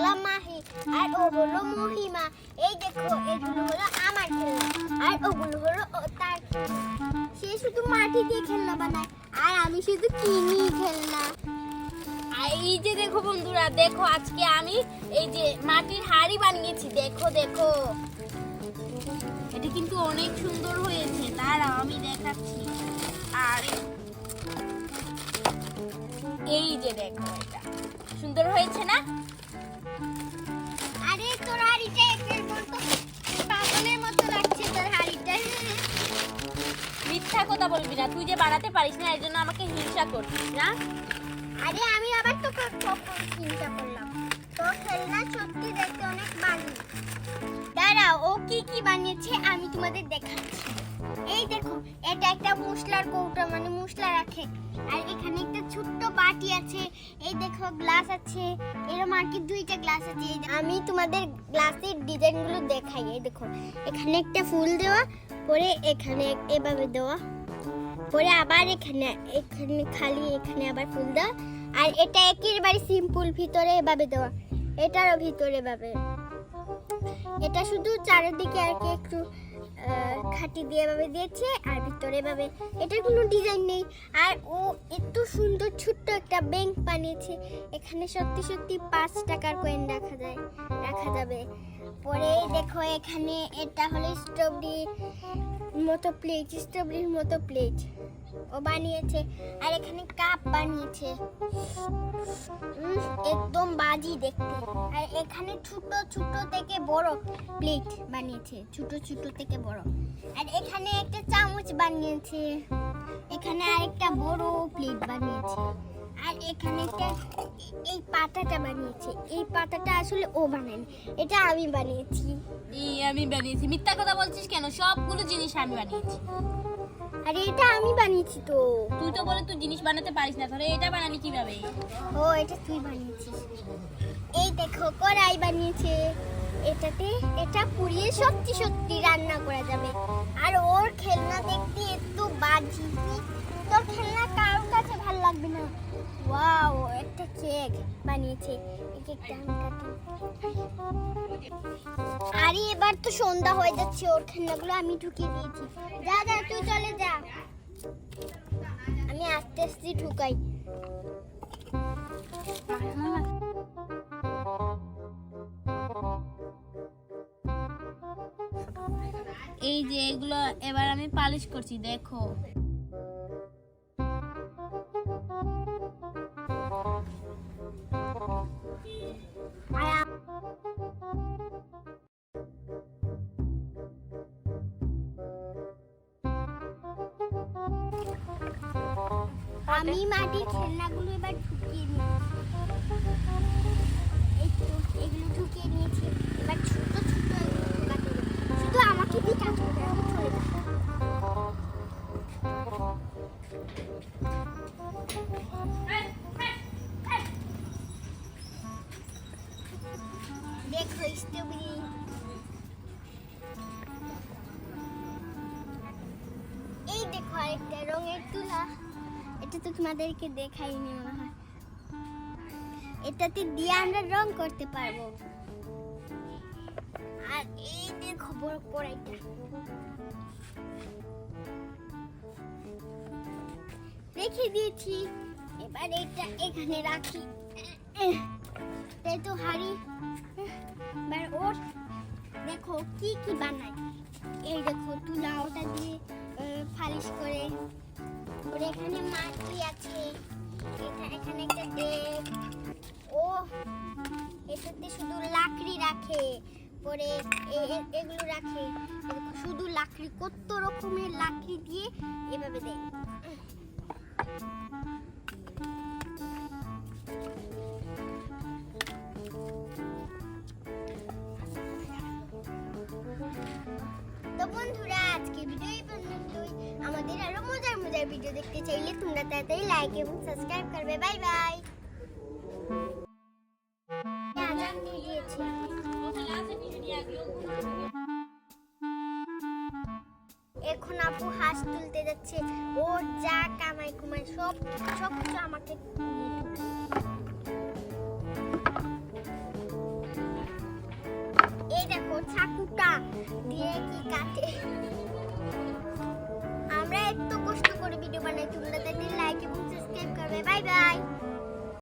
হলো মাহি, আর ও হলো মহিমা। এই দেখো, এগুলো হলো আমার খেলনা আর ওগুলো হলো তার সে শুধু মাটি দিয়ে খেলনা বানায়, আর আমি শুধু কিনি খেলনা। এই যে দেখো বন্ধুরা, দেখো আজকে আমি এই যে মাটির হাড়ি বানিয়েছি, দেখো দেখো। এটা কিন্তু অনেক সুন্দর হয়েছে, দাঁড়াও, আমি দেখাচ্ছি। আর এই যে দেখো এটা, সুন্দর হয়েছে না? মিথ্যা কথা বলবি না। তুই যে বানাতে পারিস না, এর জন্য আমাকে হিংসা করছিস, না? আরে, আমি আবার তোকে কখন চিন্তা করলাম? তোর খেলনা সত্যি দেখতে অনেক বাজে। দাঁড়াও ও কি কি বানিয়েছে আমি তোমাদের দেখাচ্ছি। এই দেখো, এটা একটা মশলার কৌটা মানে মশলা রাখে। আর এখানে একটা ছোট্ট বাটি আছে, এই দেখো, গ্লাস আছে। এরকম আর কি দুইটা গ্লাস আছে আমি তোমাদের গ্লাসের ডিজাইনগুলো দেখাই, এই দেখো। এখানে একটা ফুল দেওয়া পরে এখানে এভাবে দেওয়া। পরে আবার এখানে এখানে খালি এখানে আবার ফুল দেওয়া। আর এটা একেবারে সিম্পল ভিতরে এভাবে দেওয়া। এটারও ভিতরে এভাবে। এটা শুধু চারিদিকে আর কি একটু খাটি দিয়ে এভাবে দিয়েছে, আর ভিতরে এভাবে, এটার কোনো ডিজাইন নেই। আর ও এত সুন্দর ছোট্ট একটা ব্যাংক বানিয়েছে, এখানে সত্যি সত্যি পাঁচ টাকার কয়েন রাখা যায়, রাখা যাবে। পরে দেখো এখানে এটা হলো স্ট্রবেরি মতো প্লেট স্ট্রবেরির মতো প্লেট ও বানিয়েছে আর এখানে কাপ বানিয়েছে। একদম বাজি দেখতে। আর এখানে ছোট ছোট থেকে বড় প্লেট বানিয়েছে। ছোট ছোট থেকে বড়। আর এখানে একটা চামচ বানিয়েছে। এখানে আরেকটা বড় প্লেট বানিয়েছে। এখানে একটা এই পাতাটা বানিয়েছে। এই পাতাটা আসলে ও বানায়নি এটা আমি বানিয়েছি। এই আমি বানিয়েছি। মিথ্যা কথা বলছিস কেন? সবগুলো জিনিস আমি বানিয়েছি। আর এটা আমি বানিয়েছি তো। তুই তো বলে তুই জিনিস বানাতে পারিস না তাহলে এটা বানালি কীভাবে? ও এটা তুই বানিয়েছিস। এই দেখো কড়াই বানিয়েছে। এটাতে এটা পুড়িয়ে সত্যি সত্যি রান্না করা যাবে। আর ওর খেলনা দেখতে এত বাজি তোর খেলনা কারোর কাছে ভালো লাগবে না ওয়াও একটা কেক বানিয়েছে। কেকটা আমি কাটি আরে, এবার তো সন্ধ্যা হয়ে যাচ্ছে, ওর খেলনাগুলো আমি ঢুকিয়ে দিয়েছি। যা যা, তুই চলে যা। আমি আস্তে আস্তে ঢুকাই। এই যে, এগুলো এবার আমি পালিশ করছি, দেখো। আম- মাটির খেলনাগুলো এবার আরেকটা রঙের তুলা। এটা তো তোমাদেরকে দেখাইনি মনে হয়। এটাতে দিয়ে আমরা রং করতে পারব। আর এই দেখো বড় কড়াইটা রেখে দিয়েছি। এবার এটা এখানে রাখি। তাই তো হাড়ি। এবার ওর দেখো কি কি বানায়। এই দেখো তুলা ওটা দিয়ে ফালিশ করে। ওর এখানে মাটি আছে, এটা এখানে একটা ডেক। ও এটাতে শুধু লাকড়ি রাখে। পরে এগুলো রাখে। শুধু লাকড়ি, কত রকমের লাকড়ি দিয়ে এভাবে দেয়। তো বন্ধুরা আজকে ভিডিও এই পর্যন্তই। আমাদের আরও মজার মজার ভিডিও দেখতে চাইলে তোমরা তাড়াতাড়ি লাইক এবং সাবস্ক্রাইব করবে। বাই বাই এখন আপু হাঁস তুলতে যাচ্ছে। ও যা কামাই কুমাই সব সব কিছু আমাকে কাকুটা দিয়ে কি কাটে? আমরা একটু কষ্ট করে ভিডিও বানাই। তোমরা তাদের লাইক এবং সাবস্ক্রাইব করবে। Bye bye